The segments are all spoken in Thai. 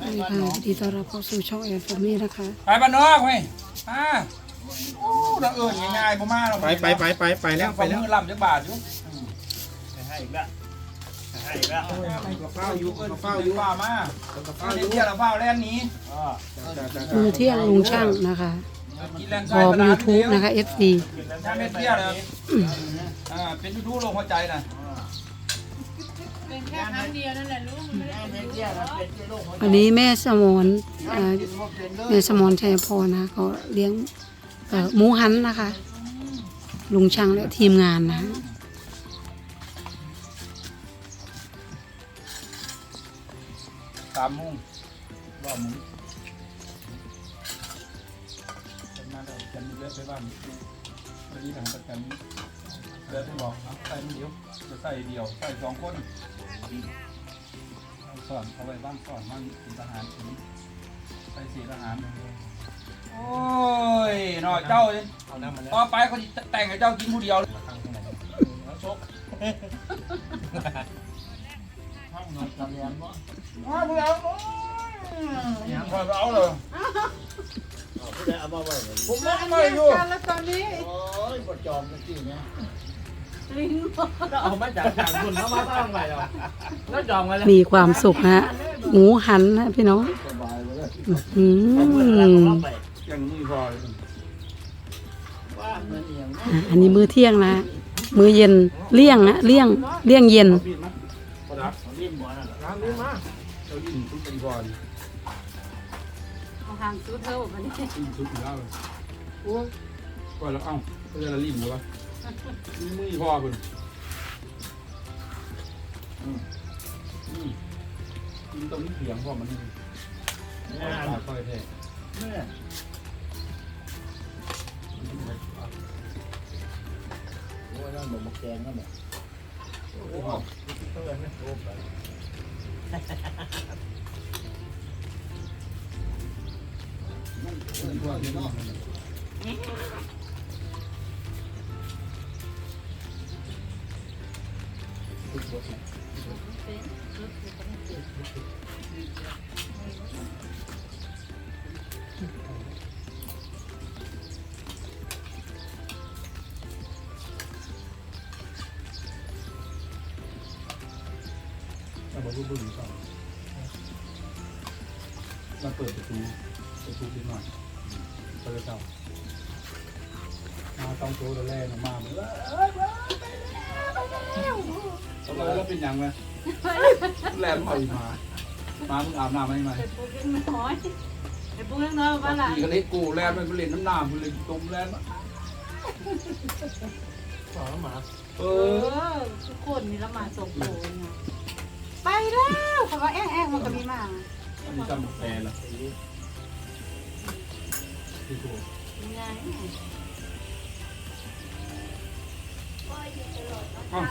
นี่ค่ะยินดีต้อนรับเข้าสู่ช่องแอนฟอร์มี่นะคะไปบ้านนอกเว้ยอ่าโอ้เราเอิญง่ายๆบ่มาหรอกไปไปไปไปไปแล้วไปแล้วมือลำจักบาทอยู่ให้อีกแล้วให้อีกแล้วกระเฝ้าอยู่เอิญกระเฝ้าเฝ้าออยู่ยู่ฝ้ามากระเฝ้าเฝ้าอเที่ยู่ยวเราเฝ้าแล่นหนี้อ๋อจ้ะจ้ะมือเที่ยงลุงช่างนะคะกินแล่นพใส่ร้อมประดา YouTube นะคะ FC ถ้าไม่เที่ยวเลยอ่าเป็นยูทูบลงหัวใจน่ะ เป็นแค่ครั้งเดียวนั่นแหละลูกมันไม่ได้เป็นเยอะหรอกวันนี้แม่สมอนเอ่อแม่สมอนชัยพรนะเขาเลี้ยงเอ่อหมูหันนะคะ ลุงช่างและทีมงานนะฮะสามโมงรอบหมุนเป็นมาแล้วฉันเลือกไปบ้านวันนี้ทางประกันเลือกไปบอกเอาใส่ไม่เดียวจะใส่เดียวใส่สองคน เอาสอนเอาไว้บ้างสอนบ้างเป็นทหารถึงใส่สีทหาร โอ้ยหน่อยเจ้าเลยเอาน้ำมาแล้วต่อไปเขาจะแต่งให้เจ้ากินผู้เดียวเลยแล้วชกว้าวผู้เดียวโอ้ยพอเอาเลยผู้ใดเอามาไว้เลยผมไม่ไม่อยู่แล้วตอนนี้ โอ้ยกดจอมกันจริงนะ ลิงเอามาจากจากคุณเข้ามาตั้งไว้แล้วแล้วจอมกันแล้วมีความสุขนะฮะหมูหันนะพี่น้องสบายเลย อืมยังมีพอเลยว่าเงินเอียงอะอันนี้มื้อเที่ยงนะฮะมื้อเย็นเลี่ยงนะเลี่ยงเลี่ยงเย็น บินมั้ยพอดับรีบหมดน่ะน้ำนี่มาเจ้ายินทุกปีก่อนเอาห่างสุดเท่าวันนี้ยินทุกปีแล้วโอ้ยก่อนแล้วเอ้าเพื่อนละลิ้นเหรอวะ มีมือพอเพิ่นอืมอืมกินตรงนี้เสียงพอมันนี่งานปากค่อยแท้เนี่ยโอ้ยนั่นหมูหมกแกงนั่นแหละโอ้โหเท่าไหร่นะโอ้ไปเราบอกว่าบึ้งก่อนเราเปิดประตูประตูนิดหน่อยเปิดเจ้ามาต้องโตแล้วแรกมาเหมือนว่า เอ้ยมาไปแล้วไปแล้วแล้วเป็นยังไงแลนมาอีกมามามึงอาบน้ำไหมไหมไอ้ปุ๊กเล็กน้อยไอ้ปุ๊กเล็กน้อยบ้านละขี่กันเล็กกูแลนมันไปเล่นน้ำน้ำมันเลยตรงแลนมาสองหมาเอเอออทุกคนมีละหมาดส่งโผล่ไปแล้วเขาก็แอ้งแอ้งมันก็มีมาอันนี้จำแฟนละที่ถูกเป็นไงอ้าว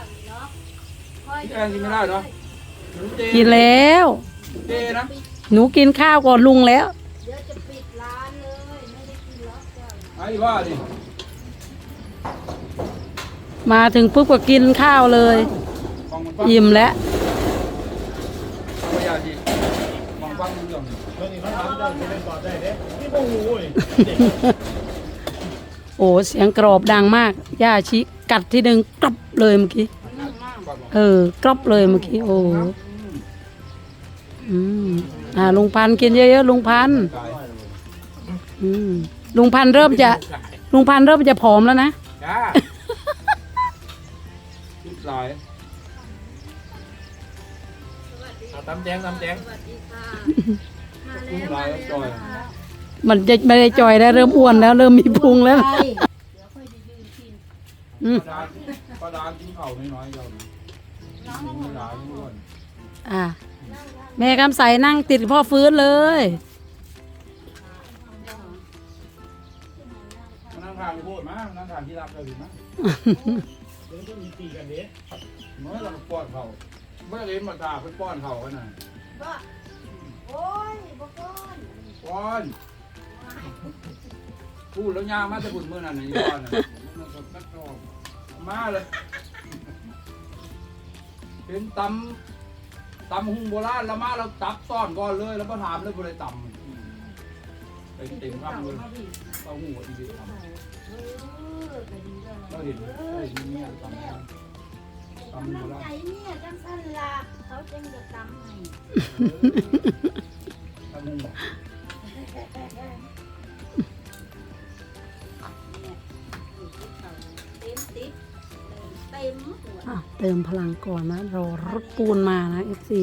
พี่แอนกินไม่ได้เหรอหนูเจกินแล้ว เจนะหนูกินข้าวก่อนลุงแล้ว เดี๋ยวจะปิดร้านเลย ไม่ได้กินแล้วเจ้าไอ้ว่าดิมาถึงปุ๊บก็กินข้าวเลย ฟังมันฟังอิ่มแล้วเอาไปยาจีฟังฟังมันเรื่องเรื่องนี้เขาทำได้จะเป็นต่อได้เด้นี่โอ้โหเด็กโอ้เสียงกรอบดังมากย่าชิกัดที่หนึ่งกรอบเลยเมื่อกี้นึ่งมาก เออกรอบเลยเมื่อกี้โอ้อืมอ่าลุงพันธุ์กินเยอะๆลุงพันธุ์กายอืมลุงพันธุ์เริ่มจะ ลุงพันธุ์เริ่มจะผอมแล้วนะจ้าคิดหลายเอาตำแจงตำแจงสวัสดีค่ะมาคิแล้วดหลายแล้วจอยมันจะไม่ได้จอยแล้วเริ่มอ้วนแล้ว เริ่มมีพุงแล้วเดี๋ยวค่อยจะยืนกินอืมประดานประดานกินเข่าน้อยๆเราเนี่ยน้ องกินไม่หลายไม่อ้วนอ่าแม่คำใสนั่งติดพ่อฟื้นเลยมานั่งทานพูดมามานั่งทานที่รับเราถึงมั้ยเดี๋ยวต้องมีตีกันเด้เมื่อเราป้อนเขาเมื่อเล่นมาตาเพิ่นป้อนเขากันน่ะโอ้ยบอกก่อนป้อนพูดแล้วยางมาแต่บุญเมื่อนั้นน่ะยี่ป้อนน่ะมันก็นักรองมาเลย เป็นตำตตำหุ่งโบราณแล้วมาเราตับซ่อนก่อนเลยแล้วมาถามเลยบ่ได้ตำไปเต็มคำเลยเต้าหู้อีดีตำเราเห็นเราเห็นเนี่ยตำตำโบกำลังราใจณเนี่ยจังสั้นละเขาจึงจะทำให้ตำหุ่ง อะเติมพลังก่อนนะรอรถปูนมานะเอฟซี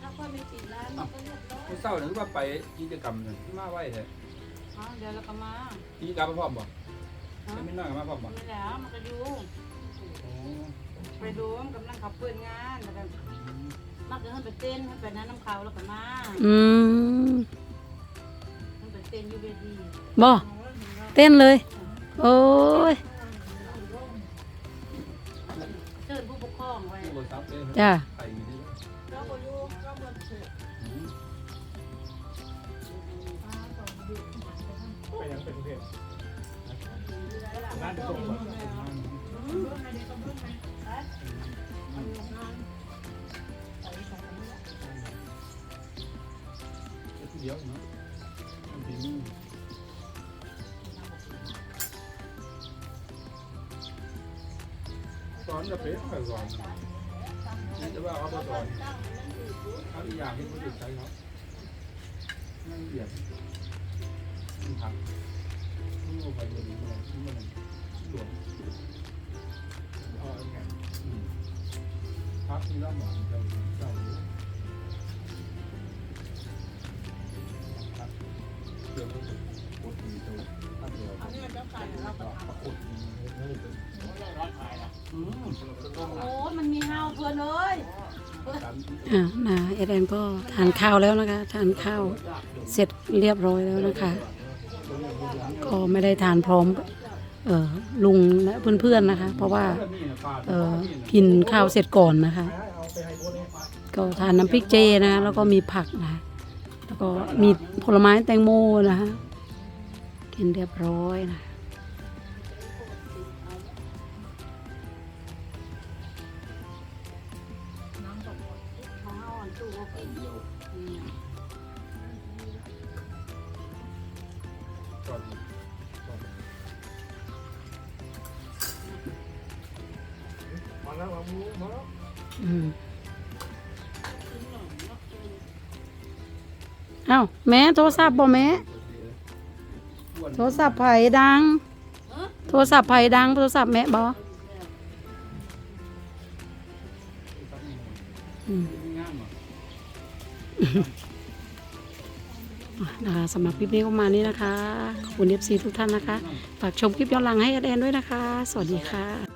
ถ้าคนไม่ติดร้านมันก็เรียบร้อยคุณเศร้าหรือว่าไปกิจกรรมเนี่ยมาไหวเลยอ๋อเดี๋ยวเราก็มากิจกรรมมาพร้อมบ่จะไม่น้อยกับมาพร้อมบ่ไม่แล้วมันก็ดูโอ้ไปดูมันกำลังขับเปิดงานแล้วก็มักจะให้ไปเต้นให้ไปนั้นน้ำเขาแล้วก็มาอืมมันไปเต้นอยู่เวทีบ่เต้นเลย โอ้ยเชิญผู้ปกครองไว้จ้าใครอยู่ที่เราก็อยู่ สอนจะเป็นใครสอนนี่จะว่าเขาบ่สอนเขาอีกอย่างที่เขาติดใจเขาไม่เหยียบมันหักมันลงไปเลยมันมันหลวมเอาอันแข็งอืมพักที่รับหมอนเจ้าเจ้าเดี๋ยวเขาจะกดมีตัวพักเดียวอันนี้เจ้าไก่เราก็ปวดตีไม่ได้รากฏอืม โอ้มันมีเฮาเพื่อนเอ้ยอ่นะเอเดนก็ทานข้าวแล้วนะคะทานข้าวเสร็จเรียบร้อยแล้วนะคะ ก็ไม่ได้ทานพร้อมเออลุงและเพื่อนๆนะคะ เพราะว่าเออกินข้าวเสร็จก่อนนะคะ ก็ทานน้ำพริกเจนะะแล้วก็มีผักนะแล้วก็มีผลไม้แตงโมนะคะกินเรียบร้อยนะข องเฮาอันตู้ก็กินอืมมาแล้วมามูมาแล้วอืมเอ้าแม่โทรศัพท์บ่แม่โทรศัพท์ไผดัง โทรศัพท์ไผดัง โทรศัพท์แม่บ่อืม นะคะสำหรับคลิปนี้ก็ประมาณนี้นะคะ ขอบคุณเอฟซีทุกท่านนะคะ ฝากชมคลิปย้อนหลังให้กันแอนด้วยนะคะ สวัสดีค่ะ